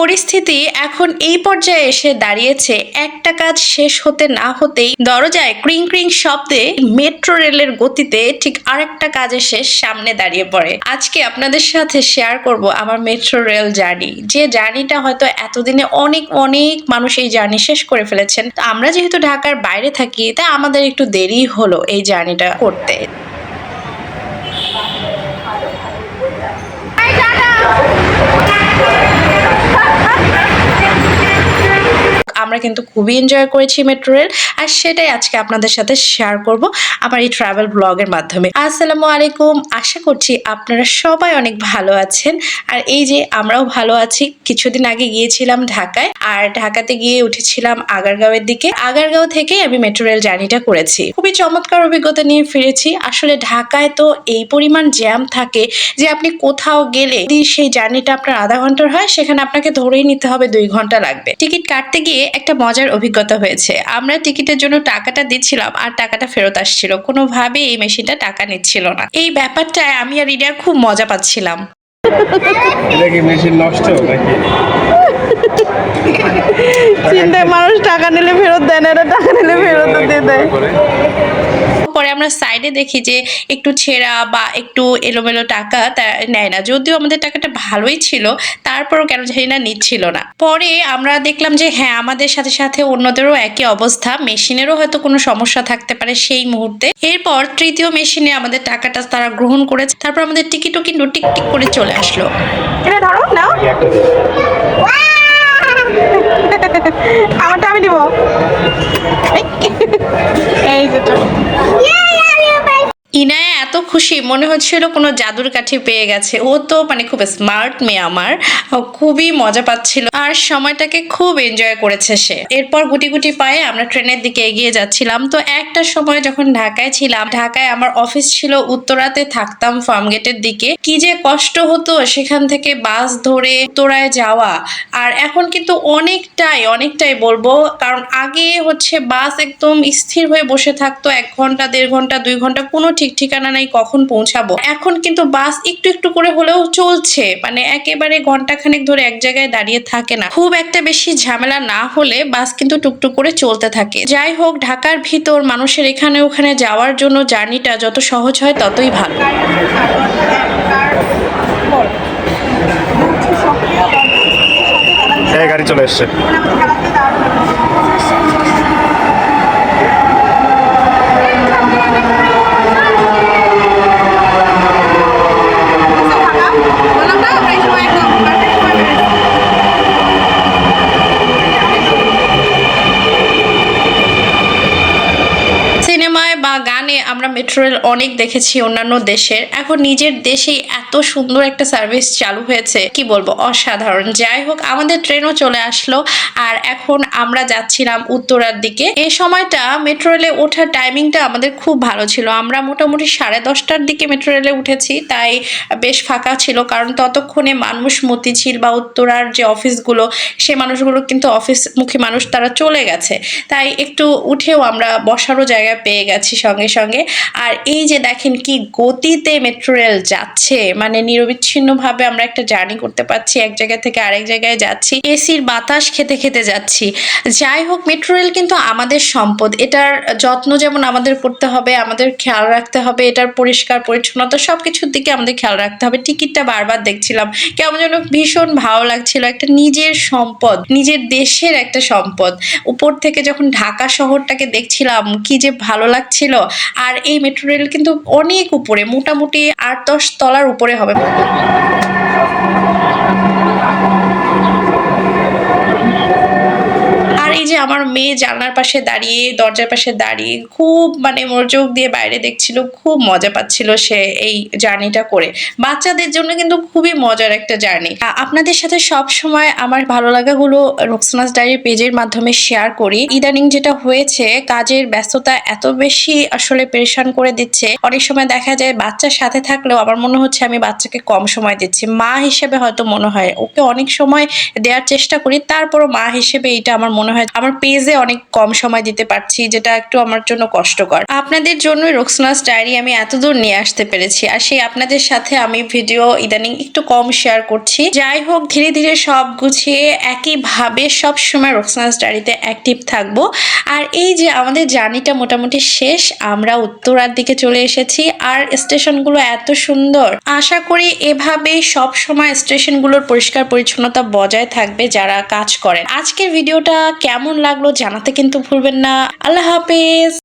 পরিস্থিতি এখন এই পর্যায়ে এসে দাঁড়িয়েছে। একটা কাজ শেষ হতে না হতেই দরজায় ক্রিং ক্রিং শব্দে মেট্রো রেলের গতিতে ঠিক আরেকটা কাজ এসে সামনে দাঁড়িয়ে পড়ে। আজকে আপনাদের সাথে শেয়ার করব আমার মেট্রো রেল জার্নি। যে জার্নিটা হয়তো এতদিনে অনেক অনেক মানুষ এই জার্নি শেষ করে ফেলেছেন। তো আমরা যেহেতু ঢাকার বাইরে থাকি, তাই আমাদের একটু দেরি হলো এই জার্নিটা করতে। আমরা কিন্তু খুবই এনজয় করেছি মেট্রো রেল আর সেটাই আজকে আপনাদের সাথে শেয়ার করব আমার এই ট্রাভেল ব্লগের মাধ্যমে। আসসালামু আলাইকুম, আশা করছি আপনারা সবাই অনেক ভালো আছেন। আর এই যে আমরাও ভালো আছি, কিছুদিন আগে গিয়েছিলাম ঢাকায়, আর ঢাকাতে গিয়ে উঠেছিলাম আগারগাঁওয়ের দিকে। আগারগাঁও থেকে আমি মেট্রো রেল জার্নিটা করেছি। খুবই চমৎকার অভিজ্ঞতা নিয়ে ফিরেছি। আসলে ঢাকায় তো এই পরিমাণ জ্যাম থাকে যে আপনি কোথাও গেলে সেই জার্নিটা আপনার আধা ঘণ্টার হয়, সেখানে আপনাকে ধরেই নিতে হবে দুই ঘণ্টা লাগবে। টিকিট কাটতে গিয়ে একটা মজার অভিজ্ঞতা হয়েছে। আমরা টিকিটের জন্য টাকাটা দিচ্ছিলাম আর টাকাটা ফেরত আসছিল। কোনোভাবে এই মেশিনটা টাকা নিচ্ছিল না। এই ব্যাপারটায় আমি আর রিডিয়া খুব মজা পাচ্ছিলাম। মেশিন নষ্ট নাকি? চিন্তায় মানুষ টাকা নিলে ফেরত দেয় না এটা টাকা নিলে ফেরত দিয়ে দেয় পরে আমরা সাইডে দেখি যে একটু ছেঁড়া বা একটু এলোমেলো টাকা নেয় না। যদিও আমাদের টাকাটা ভালোই ছিল, তারপরও কেন জানি না নিচ্ছিল না। পরে আমরা দেখলাম যে হ্যাঁ আমাদের সাথে সাথে অন্যদেরও একই অবস্থা। মেশিনেরও হয়তো কোনো সমস্যা থাকতে পারে সেই মুহূর্তে। এরপর তৃতীয় মেশিনে আমাদের টাকাটা তারা গ্রহণ করেছে। তারপর আমাদের টিকিটও কিন্তু টিক টিক করে চলে আসলো। এটা ধরো, নাও। খুশি, মনে হচ্ছিল কোনো জাদুর কাঠি পেয়ে গেছে। ও তো মানে খুব স্মার্ট মেয়ে আমার খুবই মজা পাচ্ছিল আর সময়টাকে খুব এনজয় করেছে সে। এরপর গুটি গুটি পায়ে আমরা ট্রেনের দিকে এগিয়ে যাচ্ছিলাম। তো একটা সময় যখন ঢাকায় ছিলাম, ঢাকায় আমার অফিস ছিল উত্তরাতে, থাকতাম ফার্ম গেটের দিকে। কি যে কষ্ট হতো সেখান থেকে বাস ধরে উত্তরায় যাওয়া। আর এখন কিন্তু অনেকটাই অনেকটাই বলব, কারণ আগে হচ্ছে বাস একদম স্থির হয়ে বসে থাকতো, এক ঘণ্টা, দেড় ঘণ্টা, দুই ঘণ্টা, কোনো ঠিক ঠিকানা নাই, কখন পৌঁছাবো। এখন কিন্তু বাস একটু একটু করে হলেও চলছে। মানে একেবারে ঘণ্টা খানেক ধরে এক জায়গায় দাঁড়িয়ে থাকে না। খুব একটা বেশি ঝামেলা না হলে বাস কিন্তু টুকটুক করে চলতে থাকে। যাই হোক, ঢাকার ভিতর মানুষের এখানে ওখানে যাওয়ার জন্য জার্নিটা যত সহজ হয় ততই ভালো। গাড়ি চলে এসছে। আমরা মেট্রো রেল অনেক দেখেছি অন্যান্য দেশের। এখন নিজের দেশেই এত সুন্দর একটা সার্ভিস চালু হয়েছে। কি বলব? অসাধারণ। যাই হোক, আমাদের ট্রেনও চলে আসলো। আর এখন আমরা যাচ্ছিলাম উত্তরার দিকে। এই সময়টা মেট্রো রেলে ওঠার টাইমিংটা আমাদের খুব ভালো ছিল। আমরা মোটামুটি সাড়ে দশটার দিকে মেট্রো রেলে উঠেছি। তাই বেশ ফাঁকা ছিল। কারণ ততক্ষণে মানুষ মতিঝিল বা উত্তরার যে অফিসগুলো সে মানুষগুলো কিন্তু অফিসমুখী মানুষ তারা চলে গেছে। তাই একটু উঠেও আমরা বসারও জায়গা পেয়ে গেছি সঙ্গে সঙ্গে। আর এই যে দেখেন কি গতিতে মেট্রো রেল যাচ্ছে মানে নিরবিচ্ছিন্নভাবে আমরা একটা জার্নি করতে পারছি, এক জায়গা থেকে আরেক জায়গায় যাচ্ছি, এসির বাতাস খেতে খেতে যাচ্ছি। যাই হোক মেট্রো রেল কিন্তু আমাদের সম্পদ, এটার যত্ন যেমন আমাদের করতে হবে, আমাদের খেয়াল রাখতে হবে, এটার পরিষ্কার পরিচ্ছন্নতা সব কিছুর দিকে আমাদের খেয়াল রাখতে হবে। টিকিটটা বারবার দেখছিলাম, কেমন যেন ভীষণ ভালো লাগছিল, একটা নিজের সম্পদ, নিজের দেশের একটা সম্পদ। উপর থেকে যখন ঢাকা শহরটাকে দেখছিলাম, কি যে ভালো লাগছিল, আর এই মেট্রো রেল কিন্তু অনেক উপরে মোটামুটি আট দশ তলার উপরে হবে। এই যে আমার মেয়ে জানলার পাশে দাঁড়িয়ে, দরজার পাশে দাঁড়িয়ে খুব মানে মনোযোগ দিয়ে বাইরে দেখছিল, খুব মজা পাচ্ছিল সে এই জার্নিটা করে। বাচ্চাদের জন্য কিন্তু খুবই মজার একটা জার্নি। আপনাদের সাথে সব সময় আমার ভালো লাগাগুলো রোকসানাস ডায়েরি পেজের মাধ্যমে শেয়ার করি। ইদানিং যেটা হয়েছে, কাজের ব্যস্ততা এত বেশি আসলে পেরেশান করে দিচ্ছে। অনেক সময় দেখা যায় বাচ্চার সাথে থাকলেও আমার মনে হচ্ছে আমি বাচ্চাকে কম সময় দিচ্ছি। মা হিসেবে হয়তো মনে হয়, ওকে অনেক সময় দেওয়ার চেষ্টা করি, তারপরও মা হিসেবে এটা আমার মনে হয় আমার পেজে অনেক কম সময় দিতে পারছি, যেটা একটু আমার জন্য কষ্টকর। আপনাদের জন্যই রোকসনাস ডায়েরি আমি এত দূর নিয়ে আসতে পেরেছি আর সেই আপনাদের সাথে আমি ভিডিও ইদানিং একটু কম শেয়ার করছি। যাই হোক, ধীরে ধীরে সব গুছিয়ে একইভাবে সব সময় রোকসনাস ডায়েরিতে অ্যাক্টিভ থাকব। আর এই যে আমাদের জার্নিটা মোটামুটি শেষ, আমরা উত্তরার দিকে চলে এসেছি। আর স্টেশনগুলো এত সুন্দর। আশা করি এভাবেই সব সময় স্টেশনগুলোর পরিষ্কার পরিচ্ছন্নতা বজায় থাকবে যারা কাজ করেন। আজকের ভিডিওটা কেমন লাগল জানাতে কিন্তু ভুলবেন না। আল্লাহ হাফেজ।